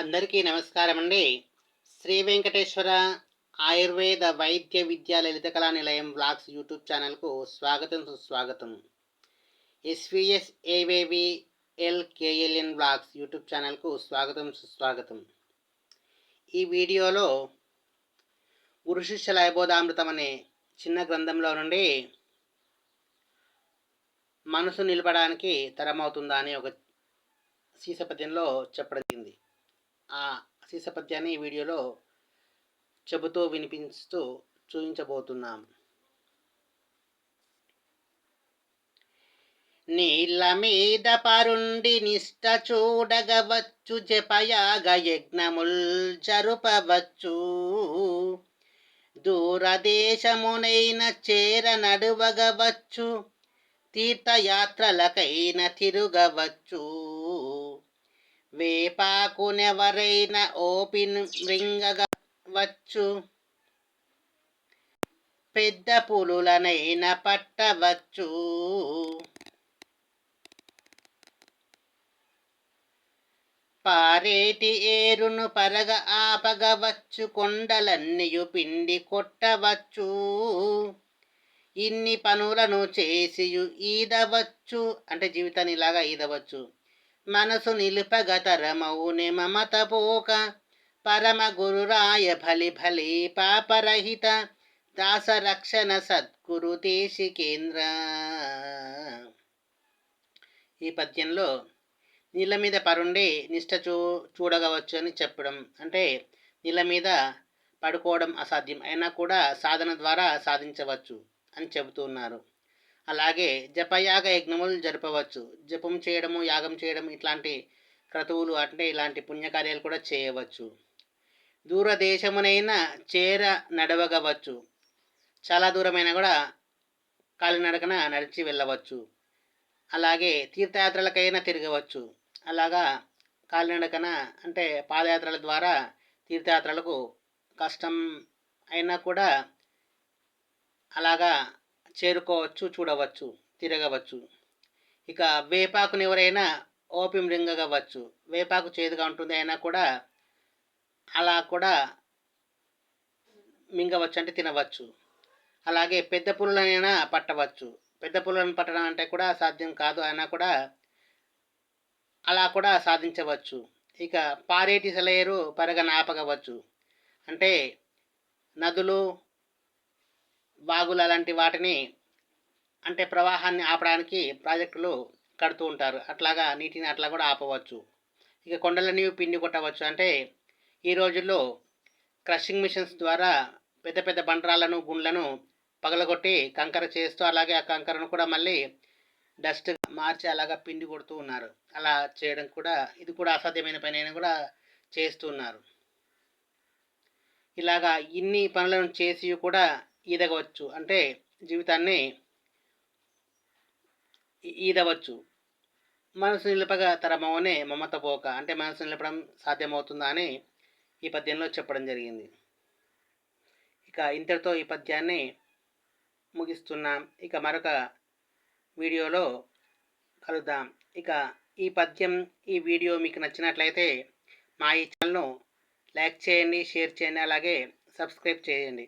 అందరికీ నమస్కారం అండి. శ్రీ వెంకటేశ్వర ఆయుర్వేద వైద్య విద్యా లలిత కళా నిలయం బ్లాగ్స్ యూట్యూబ్ ఛానల్కు స్వాగతం సుస్వాగతం. ఎస్విఎస్ ఏవేవి ఎల్ కేఎల్ఎన్ బ్లాగ్స్ యూట్యూబ్ ఛానల్కు స్వాగతం సుస్వాగతం. ఈ వీడియోలో గురుశిష్య లయబోధామృతం అనే చిన్న గ్రంథంలో నుండి మనసు నిలపడానికి తరమవుతుందా అని ఒక సీసపద్యంలో చెప్పడం జరిగింది. ఆ సీసపద్యాన్ని ఈ వీడియోలో చెబుతూ వినిపిస్తూ చూపించబోతున్నాం. నీళ్ళ మీద పరుండి నిష్ట చూడగవచ్చు జపయాగ యజ్ఞముల్ జరుపవచ్చు. దూరదేశమునైన చేర నడువగవచ్చు తీర్థయాత్రలకైన తిరుగవచ్చు. వేపాకునెవరైన ఓపిన్ రింగవచ్చు పెద్ద పులులనైన పట్టవచ్చు. పారేటి ఏరును పరగ ఆపగవచ్చు. కొండలన్నీయు పిండి కొట్టవచ్చు. ఇన్ని పనులను చేసి ఈదవచ్చు. అంటే జీవితాన్ని ఇలాగా ఈదవచ్చు. మనసు నిలుపగతరమౌని మమత పోక పరమ గురురాయ ఫలి ఫలి పాపరహిత దాసరక్షణ సద్గురు దేశికేంద్ర ఈ పద్యంలో నీళ్ళ మీద పరుండి నిష్ట చూ చూడగవచ్చు అని చెప్పడం. అంటే నీళ్ళ మీద పడుకోవడం అసాధ్యం. అయినా కూడా సాధన ద్వారా సాధించవచ్చు అని చెబుతున్నారు అలాగే జపయాగ యజ్ఞములు జరపవచ్చు. జపం చేయడము యాగం చేయడం ఇట్లాంటి క్రతువులు అంటే ఇలాంటి పుణ్యకార్యాలు కూడా చేయవచ్చు. దూరదేశమునైనా చేర నడవగవచ్చు. చాలా దూరమైన కూడా కాలినడకన నడిచి వెళ్ళవచ్చు. అలాగే తీర్థయాత్రలకైనా తిరగవచ్చు. అలాగా కాలినడకన అంటే పాదయాత్రల ద్వారా తీర్థయాత్రలకు కష్టం అయినా కూడా అలాగా చేరుకోవచ్చు చూడవచ్చు తిరగవచ్చు. ఇక వేపాకుని ఎవరైనా ఓపిం రింగగవచ్చు. వేపాకు చేదుగా ఉంటుంది అయినా కూడా అలా కూడా మింగవచ్చు అంటే తినవచ్చు. అలాగే పెద్ద పుల్లనైనా పట్టవచ్చు. పెద్ద పుల్లను పట్టడం అంటే కూడా సాధ్యం కాదు అయినా కూడా అలా కూడా సాధించవచ్చు. ఇక పారేటి సెలయేరు పరగ నాపగవచ్చు. అంటే నదులు బాగులు అలాంటి వాటిని అంటే ప్రవాహాన్ని ఆపడానికి ప్రాజెక్టులు కడుతూ ఉంటారు. అట్లాగా నీటిని అట్లా కూడా ఆపవచ్చు. ఇక కొండలని పిండి కొట్టవచ్చు. అంటే ఈ రోజుల్లో క్రషింగ్ మిషన్స్ ద్వారా పెద్ద పెద్ద బండరాలను గుండ్లను పగలగొట్టి కంకర చేస్తూ అలాగే ఆ కంకరను కూడా మళ్ళీ డస్ట్ మార్చి అలాగా పిండి కొడుతూ ఉన్నారు. అలా చేయడం కూడా ఇది కూడా అసాధ్యమైన పని అయినా కూడా చేస్తున్నారు ఇలాగా ఇన్ని పనులను చేసి కూడా ఈదగవచ్చు. అంటే జీవితాన్ని ఈదవచ్చు. మనసు నిలపగా తరమవనే మమత పోక అంటే మనసు నిలపడం సాధ్యమవుతుందా అని ఈ పద్యంలో చెప్పడం జరిగింది. ఇక ఇంతటితో ఈ పద్యాన్ని ముగిస్తున్నాం. ఇక మరొక వీడియోలో కలుద్దాం. ఇక ఈ పద్యం ఈ వీడియో మీకు నచ్చినట్లయితే మా ఈ ఛానల్ను లైక్ చేయండి షేర్ చేయండి అలాగే సబ్స్క్రైబ్ చేయండి.